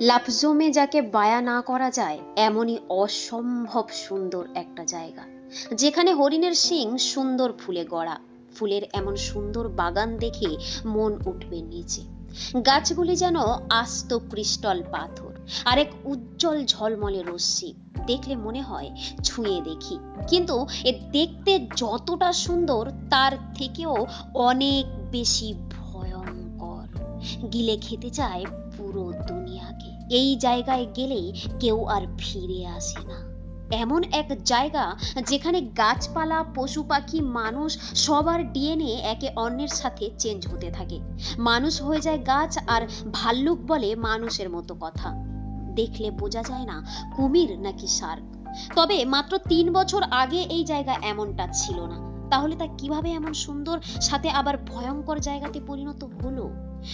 লাফজমে যাকে বায়া না করা যায়, এমনই অসম্ভব সুন্দর একটা জায়গা। যেখানে হরিণের শিং সুন্দর ফুলে গড়া। ফুলের এমন সুন্দর বাগান দেখে মন উঠবে নিচে। গাছগুলি যেন আস্ত ক্রিস্টল পাথর আর এক উজ্জ্বল ঝলমলে রশ্মি। দেখলে মনে হয় ছুঁয়ে দেখি। কিন্তু এ দেখতে যতটা সুন্দর, তার থেকেও অনেক বেশি ভয়ঙ্কর। গিলে খেতে চায় পুরো দুনিয়াকে। এই জায়গায় গেলেই কেউ আর ফিরে আসে না। এমন এক জায়গা যেখানে গাছপালা, পশু পাখি, মানুষ সবার ডিএনএ একে অন্যের সাথে চেঞ্জ হতে থাকে। মানুষ হয়ে যায় গাছ আর ভাল্লুক বলে মানুষের মতো কথা। দেখলে বোঝা যায় না কুমির নাকি শার্ক। তবে মাত্র তিন বছর আগে এই জায়গা এমনটা ছিল না। তাহলে তা কীভাবে এমন সুন্দর, সাথে আবার ভয়ঙ্কর জায়গাতে পরিণত হলো?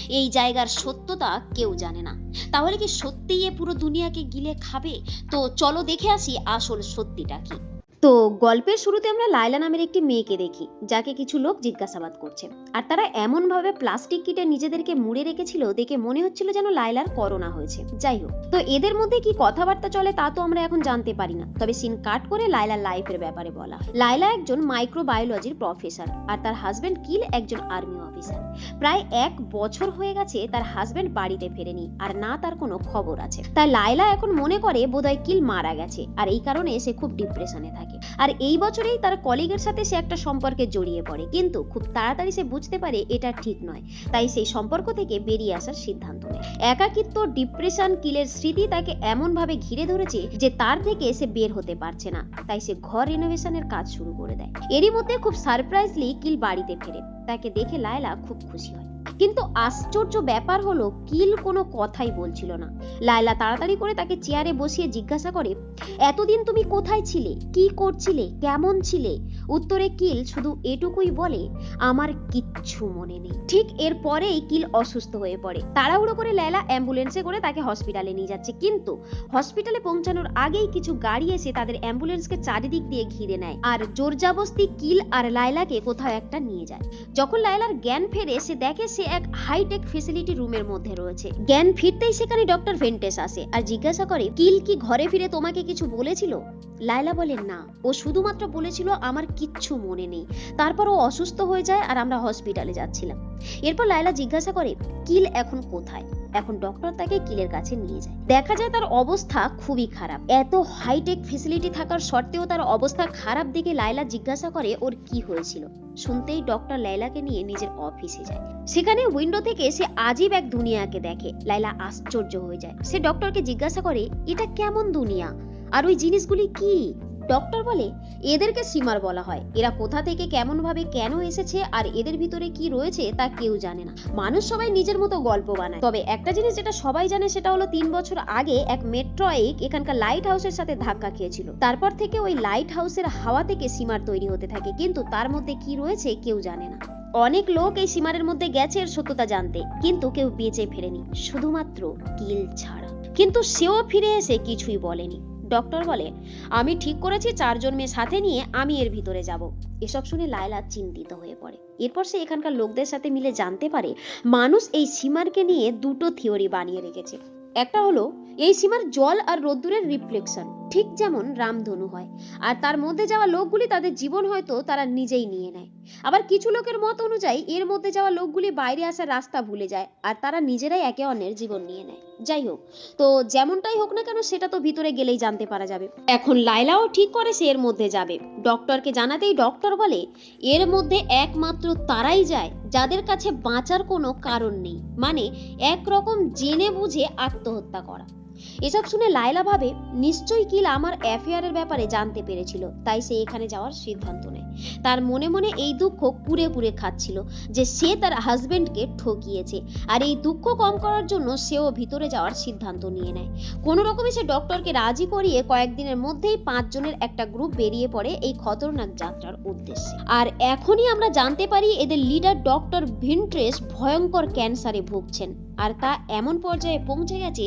এই জায়গার সত্যতা কেউ জানে না। তাহলে কি সত্যিই এ পুরো দুনিয়াকে গিলে খাবে? তো চলো দেখে আসি আসল সত্যিটা কি। তো গল্পের শুরুতে আমরা লায়লা নামের একটি মেয়েকে দেখি, যাকে কিছু লোক জিজ্ঞাসাবাদ করছে। আর তারা এমন ভাবে প্লাস্টিক কিটে নিজেদেরকে মুড়ে রেখেছিল, দেখে মনে হচ্ছিল যেন লায়লার করোনা হয়েছে। যাই হোক, তো এদের মধ্যে কি কথাবার্তা চলে তা তো আমরা এখন জানতে পারি না। তবে সিন কাট করে লায়লার লাইফের ব্যাপারে বলা। লায়লা একজন মাইক্রোবায়োলজির প্রফেসর আর তার হাজবেন্ড কিল একজন আর্মি অফিসার প্রায় এক বছর হয়ে গেছে তার হাজবেন্ড বাড়িতে ফেরেনি, আর না তার কোনো খবর আছে। তাই লায়লা এখন মনে করে বোধহয় কিল মারা গেছে, আর এই কারণে সে খুব ডিপ্রেশনে থাকে। আর এই বছরেই তার কলিগের সাথে সে একটা সম্পর্কে জড়িয়ে পড়ে। কিন্তু খুব তাড়াতাড়ি সে বুঝতে পারে এটা ঠিক নয়। তাই সেই সম্পর্ক থেকে বেরিয়ে আসার সিদ্ধান্ত নেয়। একাকিত্ব, ডিপ্রেশন, কিলের স্মৃতি তাকে এমন ভাবে ঘিরে ধরেছে যে তার থেকে সে বের হতে পারছে না। তাই সে ঘর রিনোভেশনের কাজ শুরু করে দেয়। এরই মধ্যে খুব সারপ্রাইজলি কিল বাড়িতে ফেরে। তাকে দেখে লায়লা খুব খুশি হয়। কিন্তু আশ্চর্য ব্যাপার হলো, কিল কোনো কথাই বলছিল না। লায়লা তাড়াতাড়ি করে তাকে চেয়ারে বসিয়ে জিজ্ঞাসা করে, এতদিন তুমি কোথায় ছিলে? কি করছিলে? কেমন ছিলে? উত্তরে কিল শুধু এটুকুই বলে, আমার কিচ্ছু মনে নেই। ঠিক এর পরেই কিল অসুস্থ হয়ে পড়ে। তাড়াহুড়ো করে লায়লা অ্যাম্বুলেন্সে করে তাকে হসপিটালে নিয়ে যাচ্ছে। কিন্তু হসপিটালে পৌঁছানোর আগেই কিছু গাড়ি এসে তাদের অ্যাম্বুলেন্সকে চারিদিক দিয়ে ঘিরে নেয়। আর জোরজাবস্তি কিল আর লায়লাকে কোথাও একটা নিয়ে যায়। যখন লায়লার জ্ঞান ফেরে, সে দেখে সে এক হাইটেক ফেসিলিটি রুমের মধ্যে রয়েছে। জ্ঞান ফিরতেই সেখানে ডক্টর ভেন্টেস আসে আর জিজ্ঞাসা করে, কিল কি ঘরে ফিরে তোমাকে কিছু বলেছিল? লায়লা বলে, না। ও শুধুমাত্র বলেছিল, আমার কিচ্ছু মনে নেই। তারপর ও অসুস্থ হয়ে যায় আর আমরা হসপিটালে যাচ্ছিলাম। এরপর লায়লা জিজ্ঞাসা করে, কিল এখন কোথায়? এখন ডক্টর তাকে কিলের কাছে নিয়ে যায়। দেখা যায় তার অবস্থা খুবই খারাপ। এত হাইটেক ফেসিলিটি থাকার সত্ত্বেও তার অবস্থা খারাপ দেখে লায়লা জিজ্ঞাসা করে, ওর কি হয়েছিল? শুনতেই ডক্টর লাইলাকে নিয়ে নিজের অফিসে যায়। সেখানে উইন্ডো থেকে সে আজীব এক দুনিয়াকে দেখে। লাইলা আশ্চর্য হয়ে যায়। সে ডক্টরকে জিজ্ঞাসা করে, এটা কেমন দুনিয়া? আর ওই জিনিসগুলি কি? ডক্টর বলে, এদেরকে সিমার বলা হয়। এরা কোথা থেকে কেমন ভাবে কেন এসেছে আর এদের ভিতরে কি রয়েছে তা কেউ জানে না। মানুষ সবাই নিজের মতো গল্প বানায়। তবে একটা জিনিস যেটা সবাই জানে সেটা হলো তিন বছর আগে এক মেট্রোইক এখানকার লাইট হাউসের সাথে ধাক্কা খেয়েছিল। তারপর থেকে ওই লাইট হাউসের হাওয়া থেকে সিমার তৈরি হতে থাকে। কিন্তু তার মধ্যে কি রয়েছে কেউ জানে না। অনেক লোক এই সীমারের মধ্যে গেছে এর সত্যতা জানতে। কিন্তু কেউ বেঁচে ফেরেনি। শুধুমাত্র কিল ছাড়া। কিন্তু সেও ফিরে এসে কিছুই বলেনি। ডক্টর বলে, আমি ঠিক করেছি, চারজন মেয়ে সাথে নিয়ে আমি এর ভিতরে যাব। এসব শুনে লায়লা চিন্তিত হয়ে পড়ে। এরপর সে এখানকার লোকদের সাথে মিলে জানতে পারে, মানুষ এই সীমারকে নিয়ে দুটো থিওরি বানিয়ে রেখেছে। একটা হলো, এই সীমার জল আর রোদ্দুরের রিফ্লেকশন ঠিক যেমন রামধনু হয়। আর তার মধ্যে যাওয়া লোকগুলি তাদের জীবন হয়তো তারা নিজেই নিয়ে নেয়। আবার কিছু লোকের মত অনুযায়ী এর মধ্যে যাওয়া লোকগুলি বাইরে আসার রাস্তা ভুলে যায়, আর তারা নিজেরাই একে অন্যের জীবন নিয়ে নেয়। যাই হোক, তো যেমনটাই হোক না কেন সেটা তো ভিতরে গেলেই জানতে পারা যাবে। এখন লাইলাও ঠিক করে সে এর মধ্যে যাবে। ডক্টরকে জানাতেই ডক্টর বলে, এর মধ্যে একমাত্র তারাই যায়, যাদের কাছে বাঁচার কোনো কারণ নেই। মানে একরকম জেনে বুঝে আত্মহত্যা করা। এসব শুনে লায়লা ভাবে, নিশ্চয়ই কিল আমার অ্যাফেয়ারের ব্যাপারে জানতে পেরেছিল, তাই সে এখানে যাওয়ার সিদ্ধান্ত নেয়। তার মনে মনে এই দুঃখ পুরে পুরে খাচ্ছিল যে সে তার হাজবেন্ডকে ঠকিয়েছে। আর এই দুঃখ কম করার জন্য সেও ভিতরে যাওয়ার সিদ্ধান্ত নিয়ে নেয়। কোনো রকমে সে ডক্টরকে রাজি করিয়ে কয়েকদিনের মধ্যেই পাঁচজনের একটা গ্রুপ বেরিয়ে পড়ে এই খতরনাক যাত্রার উদ্দেশ্যে। আর এখনই আমরা জানতে পারি এদের লিডার ডক্টর ভিন্ট্রেস ভয়ঙ্কর ক্যান্সারে ভুগছেন। আর তা এমন পর্যায়ে পৌঁছে গেছে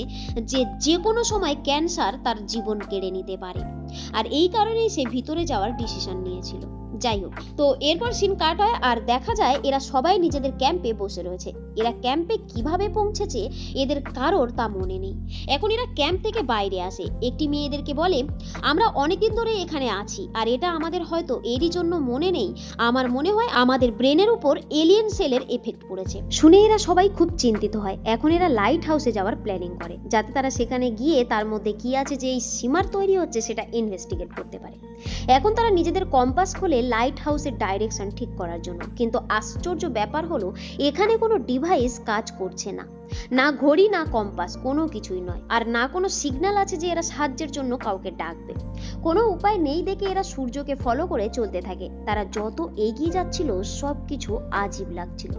যে যে কোনো সময় ক্যান্সার তার জীবন কেড়ে নিতে পারে। আর এই কারণেই সে ভিতরে যাওয়ার ডিসিশন নিয়েছিল। যাই হোক তো এরপর সিন কাট হয় আর দেখা যায় এরা সবাই নিজেদের ক্যাম্পে বসে রয়েছে। এরা ক্যাম্পে কীভাবে পৌঁছেছে এদের কারোর তা মনে নেই। এখন এরা ক্যাম্প থেকে বাইরে আসে। একটি মেয়েদেরকে বলে, আমরা অনেকদিন ধরে এখানে আছি আর এটা আমাদের হয়তো এরই জন্য মনে নেই। আমার মনে হয় আমাদের ব্রেনের উপর এলিয়েন সেলের এফেক্ট পড়েছে। শুনে এরা সবাই খুব চিন্তিত হয়। এখন এরা লাইট হাউসে যাওয়ার প্ল্যানিং করে। যাতে তারা সেখানে গিয়ে তার মধ্যে কি আছে, যে এই সীমার তৈরি হচ্ছে, সেটা ইনভেস্টিগেট করতে পারে। এখন তারা নিজেদের কম্পাস খোলে লাইট হাউসের ডাইরেকশন ঠিক করার জন্য। কিন্তু আশ্চর্য ব্যাপার হলো, এখানে কোনো ডিভাইস কাজ করছে না। না ঘড়ি, না কম্পাস, কোনো কিছুই নয়। আর না কোনো সিগন্যাল আছে যে এরা সাহায্যের জন্য কাউকে ডাকবে। কোনো উপায় নেই দেখে এরা সূর্যকে ফলো করে চলতে থাকে। তারা যত এগিয়ে যাচ্ছিল সব কিছু আজীব লাগছিল।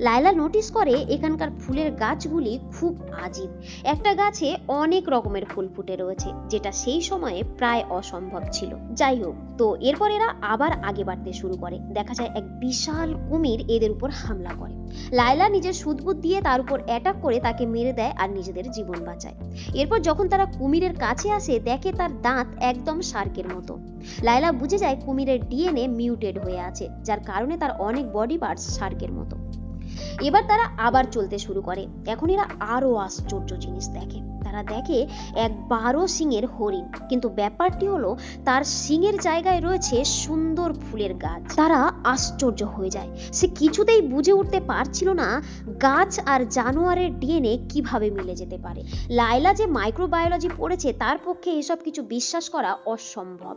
লায়লা নোটিস করে এখানকার ফুলের গাছগুলি খুব আজীব। একটা গাছে অনেক রকমের ফুল ফুটে রয়েছে, যেটা সেই সময়ে প্রায় অসম্ভব ছিল। যাই হোক, তো এরপর এরা আবার আগে বাড়তে শুরু করে। দেখা যায় এক বিশাল কুমির এদের উপর হামলা করে। লায়লা নিজের সুদবুদ দিয়ে তার উপর অ্যাটাক করে তাকে মেরে দেয় আর নিজেদের জীবন বাঁচায়। এরপর যখন তারা কুমিরের কাছে আসে, দেখে তার দাঁত একদম শার্কের মতো। লায়লা বুঝে যায় কুমিরের ডিএনএ মিউটেড হয়ে আছে, যার কারণে তার অনেক বডি পার্টস শার্কের মতো। এবার তারা আবার চলতে শুরু করে। এখন এরা আরও আশ্চর্য জিনিস দেখে। তারা দেখে এক বারো সিংয়ের হরিণ। কিন্তু ব্যাপারটি হলো, তার সিংয়ের জায়গায় রয়েছে সুন্দর ফুলের গাছ। তারা আশ্চর্য হয়ে যায়। সে কিছুতেই বুঝে উঠতে পারছিল না গাছ আর জানোয়ারের ডিএনএ কীভাবে মিলে যেতে পারে। লাইলা যে মাইক্রোবায়োলজি পড়েছে, তার পক্ষে এসব কিছু বিশ্বাস করা অসম্ভব।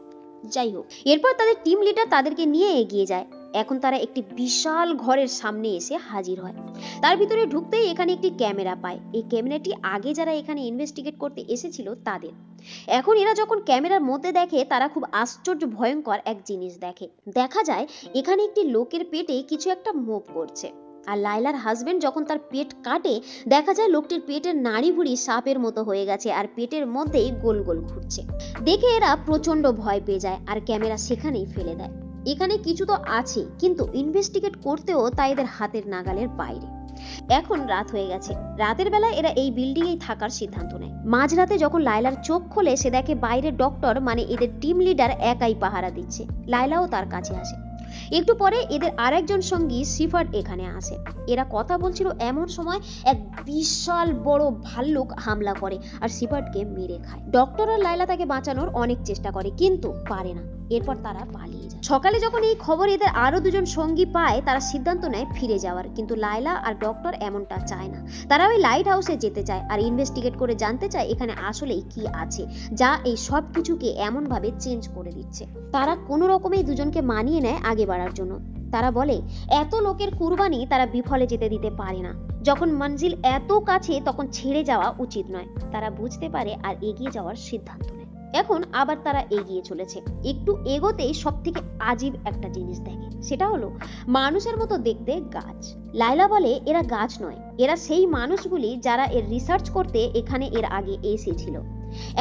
যাই হোক, এরপর তাদের টিম লিডার তাদেরকে নিয়ে এগিয়ে যায়। এখন তারা একটি বিশাল ঘরের সামনে এসে হাজির হয়। তার ভিতরে ঢুকতেই এখানে একটি ক্যামেরা পায়। এই ক্যামেরাটি আগে যারা এখানে ইনভেস্টিগেট করতে এসেছিল তাদের। এখন এরা যখন ক্যামেরার মধ্যে দেখে, তারা খুব আশ্চর্য, ভয়ঙ্কর এক জিনিস দেখে। দেখা যায়, এখানে একটি লোকের পেটে কিছু একটা মুভ করছে। আর লাইলার হাজবেন্ড যখন তার পেট কাটে, দেখা যায় লোকটির পেটের নাড়ি ভুড়ি সাপের মতো হয়ে গেছে আর পেটের মধ্যেই গোল গোল ঘুরছে। দেখে এরা প্রচণ্ড ভয় পেয়ে যায় আর ক্যামেরা সেখানেই ফেলে দেয়। এখানে কিছু তো আছে, কিন্তু ইনভেস্টিগেট করতেও তা এদের হাতের নাগালের বাইরে। এখন রাত হয়ে গেছে। রাতের বেলা এরা এই বিল্ডিং এই থাকার সিদ্ধান্ত নেয়। মাঝরাতে যখন লায়লার চোখ খোলে, সে দেখে বাইরে ডক্টর মানে এদের টিম লিডার একাই পাহারা দিচ্ছে। লায়লাও তার কাছে আসে। একটু পরে এদের আরেকজন সঙ্গী সিফার্ড এখানে আসে। এরা কথা বলছিল এমন সময় এক বিশাল বড় ভাল্লুক হামলা করে আর সিফার্ডকে মেরে খায়। ডক্টর আর লায়লা তাকে বাঁচানোর অনেক চেষ্টা করে, কিন্তু পারে না। এরপর তারা পালিয়ে যায়। সকালে যখন এই খবর এদের আরও দুজন সঙ্গী পায়, তারা সিদ্ধান্ত নেয় ফিরে যাওয়ার। কিন্তু লায়লা আর ডক্টর এমনটা চায় না। তারা ওই লাইট হাউসে যেতে চায় আর ইনভেস্টিগেট করে জানতে চায় এখানে আসলেই কি আছে, যা এই সব কিছুকে এমন ভাবে চেঞ্জ করে দিচ্ছে। তারা কোনো রকমেই দুজনকে মানিয়ে নেয় আগে বাড়ার জন্য। তারা বলে, এত লোকের কুরবানি তারা বিফলে যেতে দিতে পারে না। যখন মঞ্জিল এত কাছে, তখন ছেড়ে যাওয়া উচিত নয়। তারা বুঝতে পারে আর এগিয়ে যাওয়ার সিদ্ধান্ত নেয়। এখন আবার তারা এগিয়ে চলেছে। একটু এগোতেই সব থেকে আজীব একটা জিনিস দেখে, সেটা হলো মানুষের মতো দেখতে গাছ। লাইলা বলে এরা গাছ নয়, এরা সেই মানুষগুলি যারা এর রিসার্চ করতে এখানে এর আগে এসেছিল।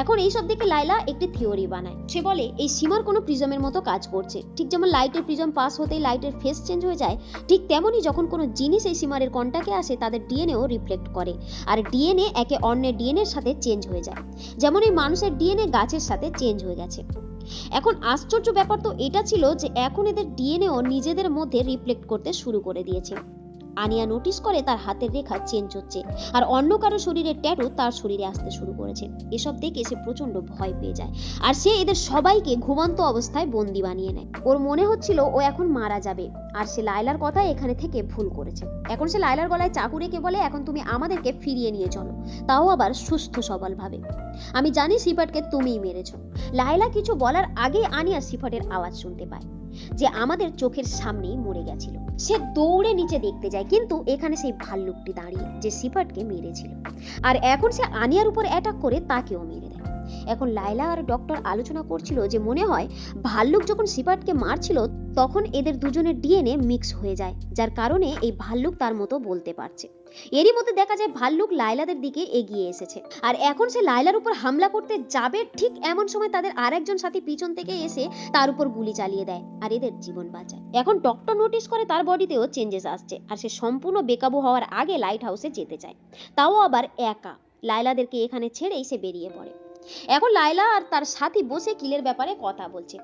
এখন এইসব দেখে লাইলা একটি থিওরি বানায়। সে বলে, এই সীমার কোনো প্রিজমের মতো কাজ করছে। ঠিক যেমন লাইটের প্রিজম পাস হতেই লাইটের ফেস চেঞ্জ হয়ে যায়, ঠিক তেমনই যখন কোনো জিনিস এই সীমারের কন্টাকে আসে, তাদের ডিএনএও রিফ্লেক্ট করে। আর ডিএনএ একে অন্যের ডিএনএর সাথে চেঞ্জ হয়ে যায়। যেমন এই মানুষের ডিএনএ গাছের সাথে চেঞ্জ হয়ে গেছে। এখন আশ্চর্য ব্যাপার তো এটা ছিল যে, এখন এদের ডিএনএও নিজেদের মধ্যে রিফ্লেক্ট করতে শুরু করে দিয়েছে। আনিয়া নোটিস করে তার হাতের রেখা চেঞ্জ হচ্ছে। আর অন্য কারও শরীরের ট্যাটু তার শরীরে আসতে শুরু করেছে। এসব দেখে সে প্রচণ্ড ভয় পেয়ে যায়। আর সে এদের সবাইকে ঘুমন্ত অবস্থায় বন্দি বানিয়ে নেয়। ওর মনে হচ্ছিল ও এখন মারা যাবে। আর সে লায়লার কথা এখানে থেকে ভুল করেছে। এখন সে লায়লার গলায় চাকু রেখে বলে, এখন তুমি আমাদেরকে ফিরিয়ে নিয়ে চলো। তাও আবার সুস্থ সবল ভাবে। আমি জানি সিফাটকে তুমিই মেরেছো। লায়লা কিছু বলার আগে আনিয়া সিফাটের আওয়াজ শুনতে পায়। যে আমাদের চোখের সামনেই মরে গেছিল। সে দৌড়ে নিচে দেখতে যায়, কিন্তু এখানে সেই ভাল্লুকটি দাঁড়িয়ে যে সিফাটকে মেরেছিল। আর এখন সে আনিয়ার উপর অ্যাটাক করে তাকেও মেরে দেয়। এখন লাইলা আর ডক্টর আলোচনা করছিল যে মনে হয় ভাল্লুক যখন সিফাটকে মারছিল, তখন এদের দুজনের ডিএনএ মিক্স হয়ে যায়, যার কারণে এই ভাল্লুক তার মতো বলতে পারছে। এরই মধ্যে দেখা যায় ভাল্লুক লাইলাদের দিকে এগিয়ে এসেছে। আর এখন সে লাইলার উপর হামলা করতে যাবে ঠিক এমন সময় তাদের আরেকজন সাথী পিছন থেকে এসে তার উপর গুলি চালিয়ে দেয় আর এদের জীবন বাঁচায়। এখন ডক্টর নোটিস করে তার বডিতেও চেঞ্জেস আসছে আর সে সম্পূর্ণ বেকাবু হওয়ার আগে লাইট হাউসে যেতে চায়। তাও আবার একা। লাইলাদেরকে এখানে ছেড়েই সে বেরিয়ে পড়ে। এখন লাইলা আর তার সাথী বসে কিলের ব্যাপারে কথা বলছে,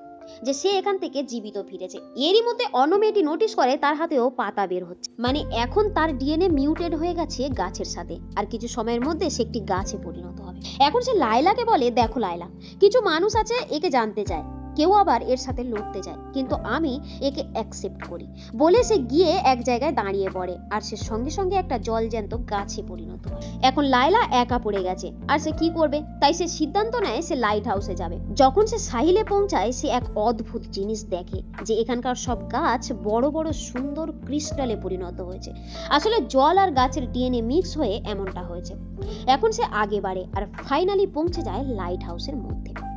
যে সে এখান থেকে জীবিত ফিরেছে। এরই মধ্যে অনমেটি নোটিশ করে তার হাতেও পাতা বের হচ্ছে। মানে এখন তার ডিএনএ মিউটেড হয়ে গেছে গাছের সাথে, আর কিছু সময়ের মধ্যে সে একটি গাছে পরিণত হবে। এখন সে লাইলাকে বলে, দেখো লাইলা কিছু মানুষ আছে, একে জানতে চায়। কেউ আবার এর সাথে লড়তে যায়। কিন্তু আমি একে অ্যাকসেপ্ট করি। বলে সে গিয়ে এক জায়গায় দাঁড়িয়ে পড়ে আর সে সঙ্গে সঙ্গে একটা জলজ্যান্ত গাছে পরিণত এখন লায়লা একা পড়ে গেছে। আর সে কি করবে? তাই সে সিদ্ধান্ত নেয় সে লাইট হাউসে যাবে। যখন সে সাহিলে পৌঁছায়, সে এক অদ্ভুত জিনিস দেখে যে এখানকার সব গাছ বড় বড় সুন্দর ক্রিস্টালে পরিণত হয়েছে। আসলে জল আর গাছের ডিএনএ মিক্স হয়ে এমনটা হয়েছে। এখন সে আগে বাড়ে আর ফাইনালি পৌঁছে যায় লাইট হাউসের মধ্যে।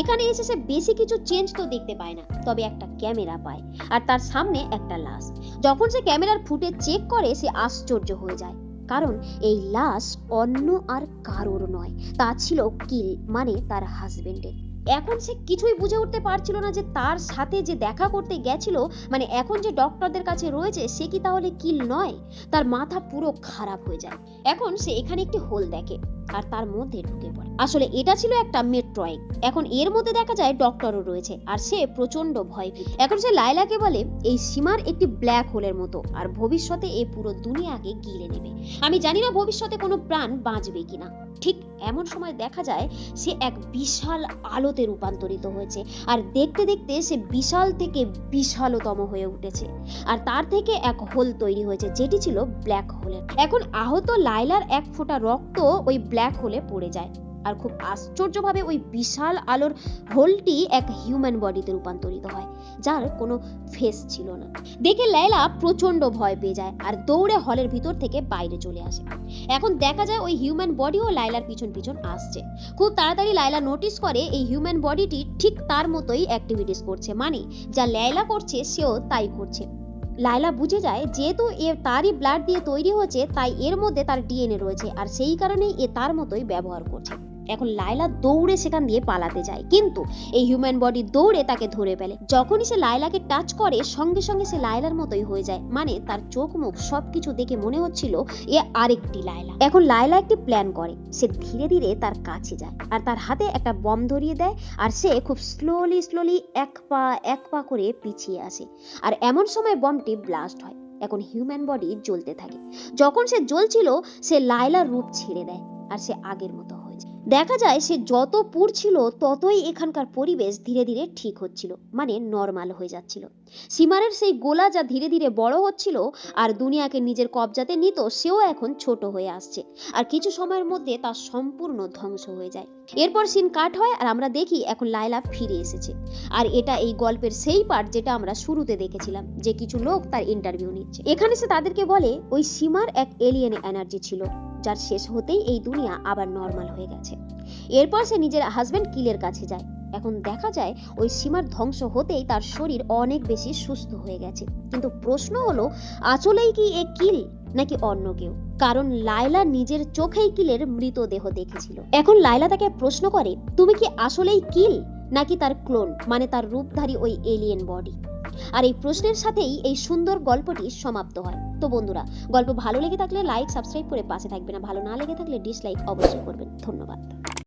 এখানে এসে সে বেশি কিছু চেঞ্জ তো দেখতে পায় না, তবে একটা ক্যামেরা পায়, আর তার সামনে একটা লাশ। যখন সে ক্যামেরার ফুটে চেক করে, সে আশ্চর্য হয়ে যায়, কারণ এই লাশ অন্য আর কারোর নয়, তা ছিল কিল মানে তার হাজবেন্ডের এখন সে কিছুই বুঝে উঠতে পারছিল না যে তার সাথে যে দেখা করতে গেছিল মানে এখন যে ডক্টরদের কাছে রয়েছে, সে কি তাহলে কিল নয়? তার মাথা পুরো খারাপ হয়ে যায়। এখন সে এখানে একটি হোল দেখে। আর তার মধ্যে ঢুকে পড়ে। আসলে এটা ছিল একটা মেট্রয়েড। এখন এর মধ্যে দেখা যায় ডক্টরও রয়েছে আর সে প্রচণ্ড ভয় এখন সে লায়লাকে বলে, এই সীমার একটি ব্ল্যাক হোলের মতো আর ভবিষ্যতে এই পুরো দুনিয়াকে গিলে নেবে। আমি জানি না ভবিষ্যতে কোনো প্রাণ বাঁচবে কিনা ঠিক এমন সময় দেখা যায় সে এক বিশাল আলোতে রূপান্তরিত হয়েছে আর দেখতে দেখতে সে বিশাল থেকে বিশালতম হয়ে উঠেছে। আর তার থেকে এক হোল তৈরি হয়েছে যেটি ছিল ব্ল্যাক হোলের। এখন আহত লাইলার এক ফোঁটা রক্ত ওই ব্ল্যাক হোলে পড়ে যায়। আর খুব আশ্চর্যভাবে ওই বিশাল আলোর হোলটি এক হিউম্যান বডিতে রূপান্তরিত হয়, যার কোনো ফেস ছিল না। দেখে লাইলা প্রচণ্ড ভয় পেয়ে যায় আর দৌড়ে হলের ভিতর থেকে বাইরে চলে আসে। এখন দেখা যায় ওই হিউম্যান বডিও লাইলার পিছন পিছন আসছে। খুব তাড়াতাড়ি লাইলা নোটিস করে এই হিউম্যান বডিটি ঠিক তার মতোই অ্যাক্টিভিটিস করছে মানে যা লাইলা করছে সেও তাই করছে। লাইলা বুঝে যায় যেহেতু এ তারই ব্লাড দিয়ে তৈরি হয়েছে, তাই এর মধ্যে তার ডিএনএ রয়েছে, আর সেই কারণেই এ তার মতোই ব্যবহার করছে। এখন লাইলা দৌড়ে সেখান দিয়ে পালাতে যায়। কিন্তু এই হিউম্যান বডি দৌড়ে তাকে ধরে ফেলে। যখনই সে লাইলাকে টাচ করে, সঙ্গে সঙ্গে সে লাইলার মতোই হয়ে যায়। মানে তার চোখ মুখ সবকিছু দেখে মনে হচ্ছিল এ আরেকটি লাইলা এখন লাইলা একটি প্ল্যান করে। সে ধীরে ধীরে তার কাছে যায় আর তার হাতে একটা বম ধরিয়ে দেয় আর সে খুব স্লোলি স্লোলি এক পা এক পা করে পিছিয়ে আসে। আর এমন সময় বমটি ব্লাস্ট হয়। এখন হিউম্যান বডি জ্বলতে থাকে। যখন সে জ্বলছিল, সে লাইলার রূপ ছেড়ে দেয় আর সে আগের মতো দেখা যায় সে যত পুড়ছিল ততই এখানকার পরিবেশ ধীরে ধীরে ঠিক হচ্ছিল মানে নর্মাল হয়ে যাচ্ছিল। সীমারের সেই গোলা যা ধীরে ধীরে বড় হচ্ছিল আর দুনিয়াকে নিজের কবজাতে নিত, সেও এখন ছোট হয়ে আসছে। আর কিছু সময়ের মধ্যে তা সম্পূর্ণ ধ্বংস হয়ে যায়। এরপর সিন কাট হয় আর আমরা দেখি এখন লাইলা ফিরে এসেছে। আর এটা এই গল্পের সেই পার্ট যেটা আমরা শুরুতে দেখেছিলাম, যে কিছু লোক তার ইন্টারভিউ নিচ্ছে। এখানে সে তাদেরকে বলে, ওই সীমার এক এলিয়েন এনার্জি ছিল। যার শেষ হতেই এই দুনিয়া আবার নর্মাল হয়ে গেছে। এরপর সে নিজের হাজবেন্ড কিলের কাছে যায়। এখন দেখা যায়, ওই সীমার ধ্বংস হতেই তার শরীর অনেক বেশি সুস্থ হয়ে গেছে। কিন্তু প্রশ্ন হলো আসলেই কি এ কিল নাকি অন্য কেউ? কারণ লায়লা নিজের চোখেই কিলের মৃতদেহ দেখেছিল। এখন লায়লা তাকে প্রশ্ন করে, তুমি কি আসলেই কিল নাকি তার ক্লোন মানে তার রূপধারী ওই এলিয়েন বডি আর এই প্রশ্নের সাথেই এই সুন্দর গল্পটি সমাপ্ত হয়। তো বন্ধুরা, গল্প ভালো লেগে থাকলে লাইক সাবস্ক্রাইব করে পাশে থাকবেন আর ভালো না লেগে থাকলে ডিসলাইক অবশ্যই করবেন। ধন্যবাদ।